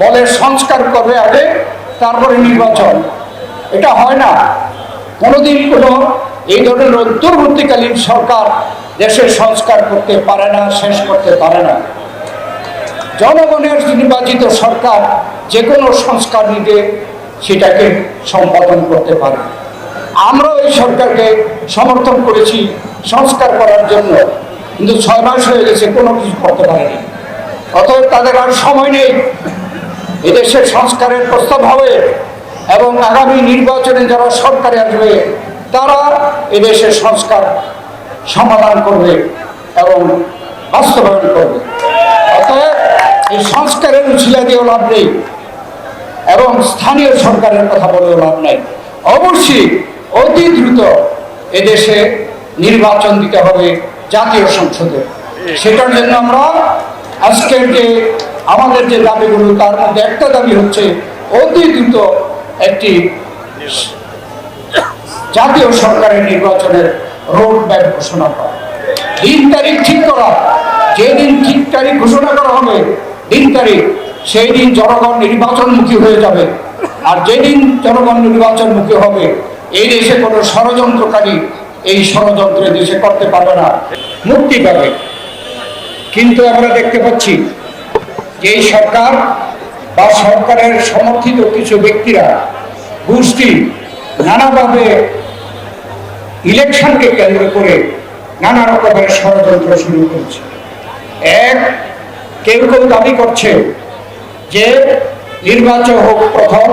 বলে সংস্কার করবে আগে, তারপরে নির্বাচন। এটা হয় না। কোনোদিন কোনো এই ধরনের অন্তর্বর্তীকালীন সরকার দেশের সংস্কার করতে পারে না, শেষ করতে পারে না। জনগণের নির্বাচিত সরকার যে কোনো সংস্কার নিতে সেটাকে সম্পাদন করতে পারে। আমরাও এই সরকারকে সমর্থন করেছি সংস্কার করার জন্য, কিন্তু ছয় মাস হয়ে গেছে, কোনো কিছু করতে পারেনি। অতএব তাদের আর সময় নেই। এদেশের সংস্কারের প্রস্তাব হবে এবং আগামী নির্বাচনে যারা সরকারে আসবে, তারা এদেশের সংস্কার সমাধান করবে এবং বাস্তবায়ন করবে। অতএব এই সংস্কারের উচিলা দিয়েও লাভ নেই এবং স্থানীয় সরকারের কথা বলেও লাভ নেই। অবশ্যই অতি দ্রুত এদেশে নির্বাচন দিতে হবে জাতীয় সংসদে। সেটার জন্য আমরা আজকের যে আমাদের যে দাবিগুলো, তার মধ্যে একটা দাবি হচ্ছে অতি দ্রুত একটি জাতীয় সরকারের নির্বাচনের রোড ম্যাপ ঘোষণা করা। দিন তারিখ ঠিক করা, যেদিন ঠিক তারিখ ঘোষণা করা হবে, দিন তারিখ সেই দিন জনগণ নির্বাচনমুখী হয়ে যাবে। আর যেদিন জনগণ নির্বাচনমুখী হবে, এই দেশে কোনো ষড়যন্ত্রকারী এই ষড়যন্ত্রে দেশে করতে পারবে না। মুক্তি পাবে। কিন্তু আমরা দেখতে পাচ্ছি যে সরকার বা সরকারের সমর্থিত কিছু ব্যক্তিরা গোষ্ঠী নানাভাবে ইলেকশনকে কেন্দ্র করে নানা রকমের ষড়যন্ত্র শুরু করছে। এক, কেউ কেউ দাবি করছে যে নির্বাচন হোক প্রথম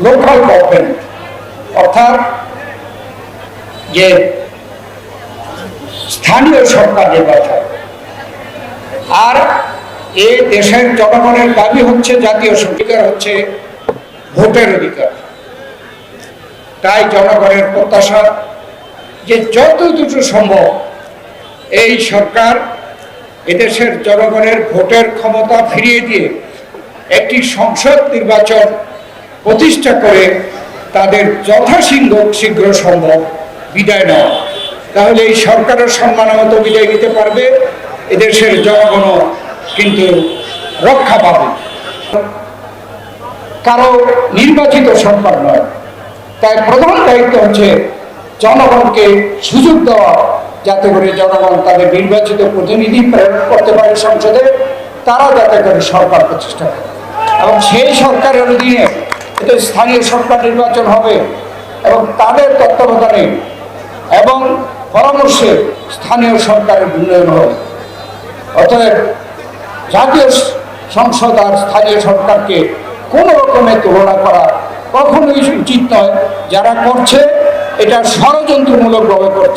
লোকাল গভর্নমেন্ট অর্থাৎ যে স্থানীয় সরকার নির্বাচন। আর এই দেশের জনগণের দাবি হচ্ছে জাতীয় অধিকার হচ্ছে ভোটের অধিকার। তাই জনগণের প্রত্যাশা যে যত দ্রুত সম্ভব এই সরকার এদেশের জনগণের ভোটের ক্ষমতা ফিরিয়ে দিয়ে একটি সংসদ নির্বাচন প্রতিষ্ঠা করে তাদের যথাশীঘ্র শীঘ্র সম্ভব বিদায় নেওয়া। তাহলে এই সরকারের সম্মান মতো বিদায় নিতে পারবে এদেশের জনগণও কিন্তু রক্ষা পাবে। কারও নির্বাচিত সরকার নয়। তাই প্রধান দায়িত্ব হচ্ছে জনগণকে সুযোগ দেওয়া, যাতে করে জনগণ তাদের নির্বাচিত প্রতিনিধি প্রেরণ করতে পারে সংসদে। তারা যাতে করে সরকার প্রতিষ্ঠা করে। এবং সেই সরকারের অধীনে এটা স্থানীয় সরকার নির্বাচন হবে এবং তাদের তত্ত্বাবধানে এবং পরামর্শে স্থানীয় সরকারের উন্নয়ন হবে। অতএব জাতীয় সংসদ আর স্থানীয় সরকারকে কোনো রকমের তুলনা করা কখনোই উচিত নয়। যারা করছে, এটা ষড়যন্ত্রমূলকভাবে করছে।